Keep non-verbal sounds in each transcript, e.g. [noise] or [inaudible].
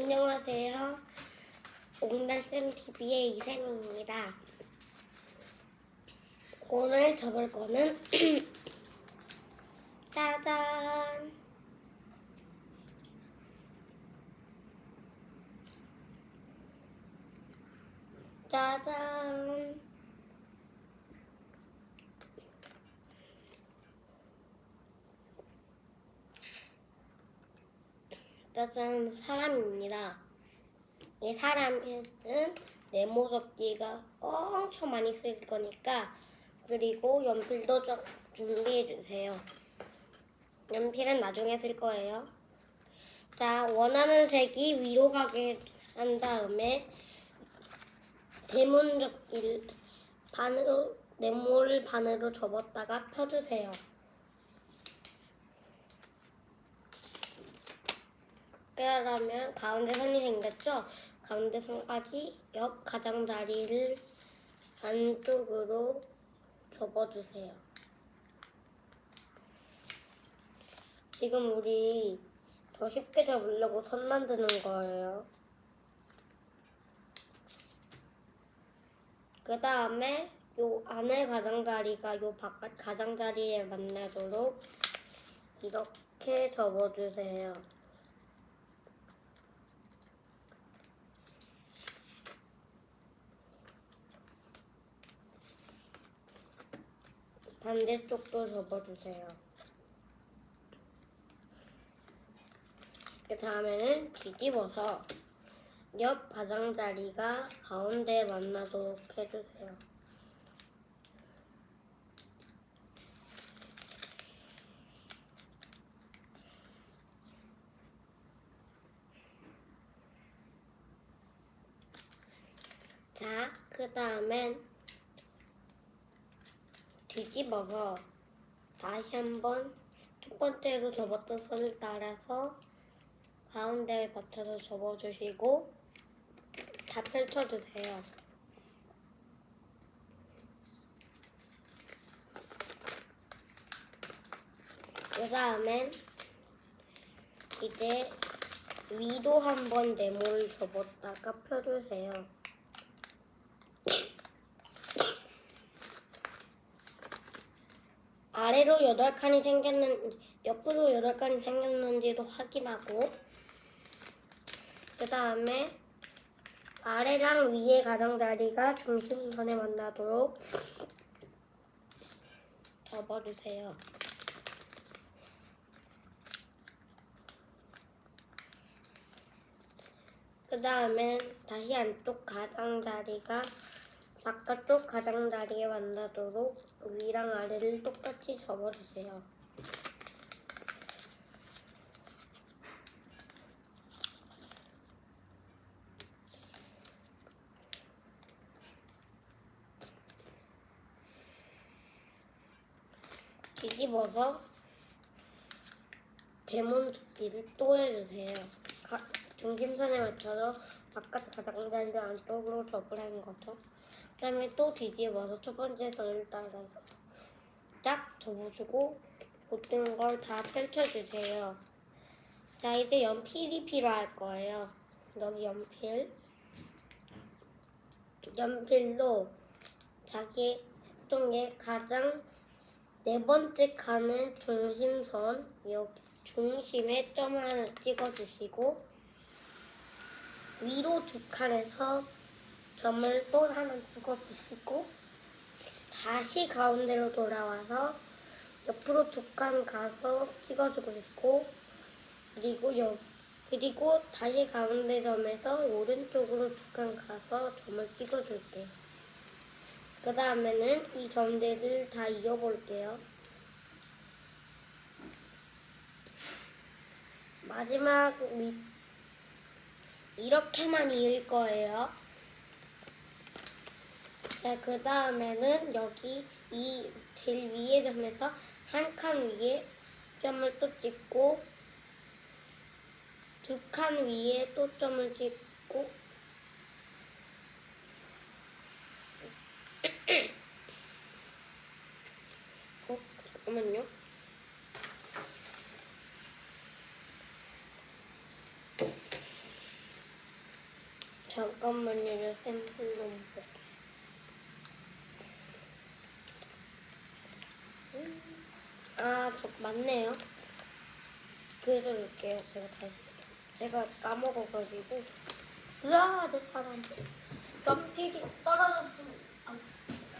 안녕하세요. 옹달샘 TV의 이샘입니다. 오늘 접을 거는 [clears throat] 짜잔. 짜잔. 짜잔 사람입니다. 이 사람은 네모 접기가 엄청 많이 쓸 거니까 그리고 연필도 좀 준비해 주세요. 연필은 나중에 쓸 거예요. 자 원하는 색이 위로 가게 한 다음에 대문 접기를 반으로 네모를 반으로 접었다가 펴주세요. 그러면 가운데 선이 생겼죠? 가운데 선까지 옆 가장자리를 안쪽으로 접어주세요. 지금 우리 더 쉽게 접으려고 선 만드는 거예요. 그 다음에 요 안에 가장자리가 요 바깥 가장자리에 만나도록 이렇게 접어주세요. 반대쪽도 접어주세요. 그 다음에는 뒤집어서 옆 가장자리가 가운데 만나도록 해주세요. 자, 그 다음엔 뒤집어서 다시 한번 첫 번째로 접었던 선을 따라서 가운데에 맞춰서 접어주시고 다 펼쳐주세요. 그 다음엔 이제 위도 한번 네모를 접었다가 펴주세요. 아래로 여덟 칸이 생겼는 옆으로 여덟 칸이 생겼는지도 확인하고 그 다음에 아래랑 위에 가장자리가 중심선에 만나도록 접어주세요. 그 다음에 다시 안쪽 가장자리가 바깥쪽 가장자리에 만나도록 위랑 아래를 똑같이 접어주세요. 뒤집어서 대문 접기를 또 해주세요. 가- 중심선에 맞춰서 바깥 가장자리 안쪽으로 접으라는 거죠. 그 다음에 또 뒤집어서 첫 번째 선을 따라서 딱 접어주고 모든 걸 다 펼쳐주세요. 자, 이제 연필이 필요할 거예요. 여기 연필. 연필로 자기 색종의 가장 네 번째 칸의 중심선, 여기 중심에 점을 하나 찍어주시고 위로 두 칸에서 점을 또 하나 찍어주시고 다시 가운데로 돌아와서 옆으로 두칸 가서 찍어주고 싶고 그리고 옆 그리고 다시 가운데 점에서 오른쪽으로 두 칸 가서 점을 찍어줄게요. 그 다음에는 이 점들을 다 이어볼게요. 마지막 위, 이렇게만 이을 거예요. 네, 그 다음에는 여기 이 제일 위에 점에서 한 칸 위에 점을 또 찍고 두 칸 위에 또 점을 찍고 [clears throat] 어, 잠깐만요. 잠깐만요, 샘플 좀 볼게요. 음, 아, 저 맞네요. 그려줄게요. 제가 다시. 제가 까먹어가지고. 으아, 내 사람. 연필이 떨어졌으면. 아,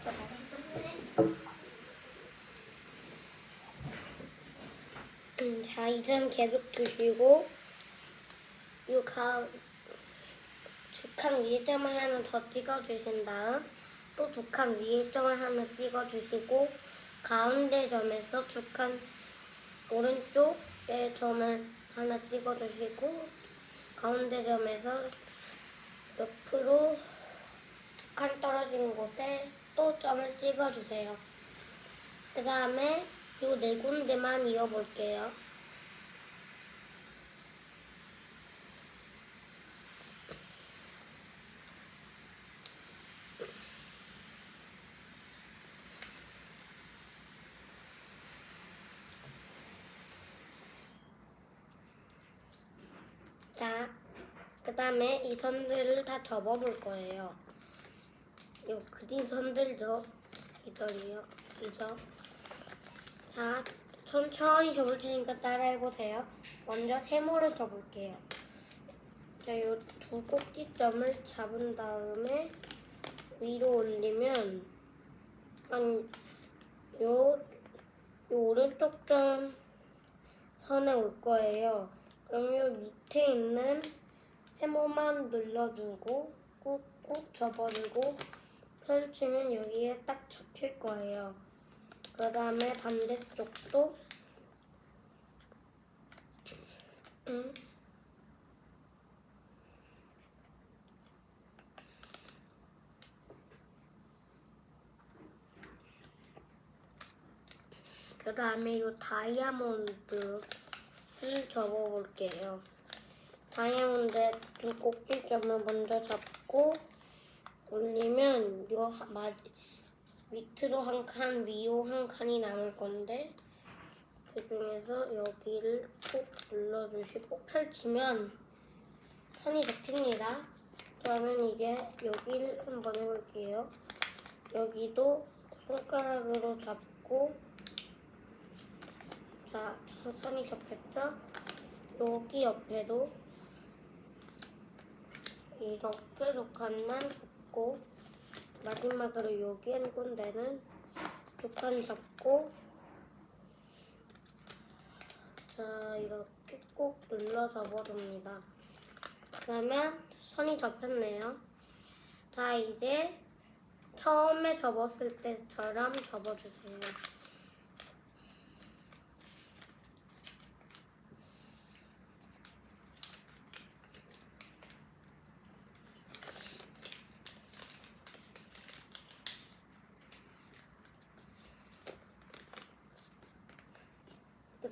저 맞았네. 음, 자, 이점 계속 두시고, 요 가, 두칸 위에 점을 하나 더 찍어주신 다음, 또 두 칸 위에 점을 하나 찍어주시고, 가운데 점에서 두칸 오른쪽에 점을 하나 찍어주시고, 가운데 점에서 옆으로 두 칸 떨어진 곳에 또 점을 찍어주세요. 그 다음에 요 네 군데만 이어볼게요. 자, 그 다음에 이 선들을 다 접어볼 거예요. 요 그린 선들도 이더리요. 이죠. 자, 천천히 접을 테니까 따라해보세요. 먼저 세모를 접을게요. 자, 요 두 꼭지점을 잡은 다음에 위로 올리면 한 요, 요 오른쪽 점 선에 올 거예요. 그럼 요 밑에 있는 세모만 눌러주고 꾹꾹 접어주고 펼치면 여기에 딱 접힐 거예요. 그 다음에 반대쪽도 음. 그 다음에 이 다이아몬드 를 접어볼게요. 다이아몬드 두 꼭지점을 먼저 잡고 올리면 요 하- 마, 밑으로 한 칸, 위로 한 칸이 남을 건데 그 중에서 여기를 꼭 눌러주시고 펼치면 선이 잡힙니다. 그러면 이제 여기를 한번 해볼게요. 여기도 손가락으로 잡고 자, 선이 접혔죠? 여기 옆에도 이렇게 두 칸만 잡고 마지막으로 여기 한 군데는 두칸 잡고 자 이렇게 꼭 눌러 접어줍니다. 그러면 선이 접혔네요. 자 이제 처음에 접었을 때처럼 접어주세요.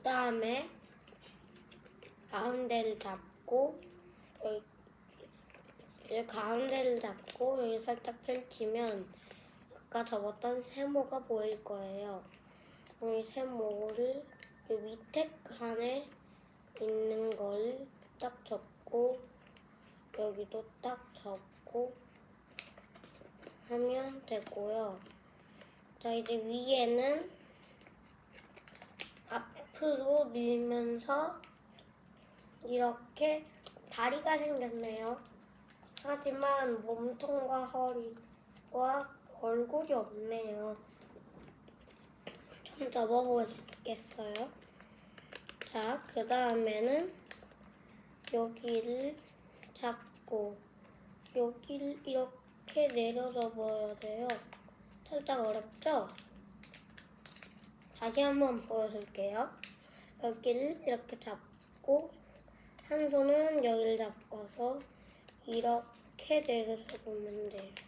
다음에 가운데를 잡고 여기, 여기 가운데를 잡고 여기 살짝 펼치면 아까 접었던 세모가 보일 거예요. 이 세모를 이 밑에 칸에 있는 걸 딱 접고 여기도 딱 접고 하면 되고요. 자 이제 위에는 앞으로 밀면서 이렇게 다리가 생겼네요. 하지만 몸통과 허리와 얼굴이 없네요. 좀 접어보겠어요. 자, 그 다음에는 여기를 잡고 여기를 이렇게 내려 접어야 돼요. 살짝 어렵죠? 다시 한번 보여줄게요. 여기를 이렇게 잡고 한 손은 여기를 잡아서 이렇게 내려서 보면 돼요.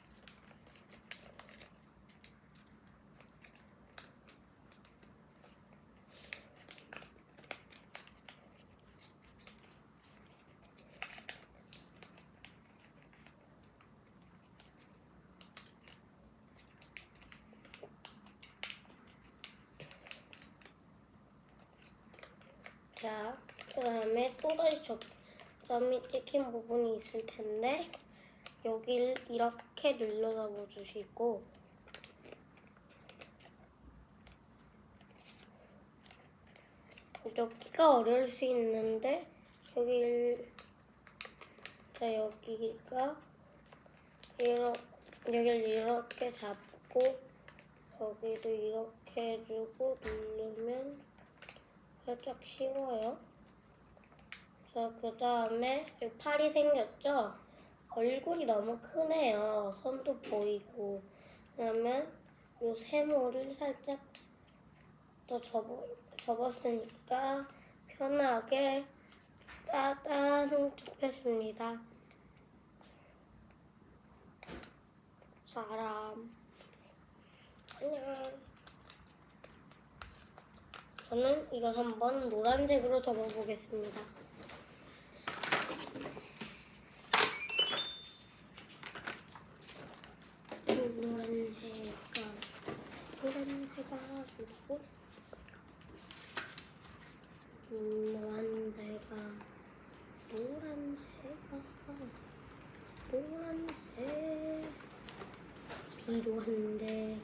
자, 그 다음에 또다시 점, 점이 찍힌 부분이 있을 텐데 여기를 이렇게 눌러서 주시고 여기가 어려울 수 있는데 여기를 자 여기가 이러, 여기를 이렇게 잡고 여기도 이렇게 해주고 누르면 살짝 쉬워요. 자, 그 다음에 이 팔이 생겼죠? 얼굴이 너무 크네요. 손도 보이고. 그러면 이 세모를 살짝 더 접어, 접었으니까 편하게 따단 접혔습니다. 사람. 안녕. 저는 이걸 한번 노란색으로 접어보겠습니다. 노란색깔, 노란색깔, 그리고 노란색깔, 노란색깔, 노란색. 필요한데,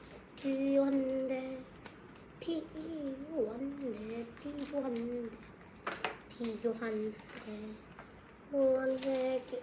필요한데, 필요한데, 필요한데, 노란색이.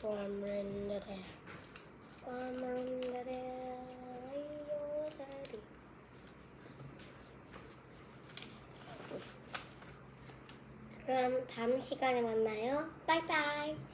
Formrendere. Formrendere. 아이오다리. 그럼 다음 시간에 만나요. 바이바이.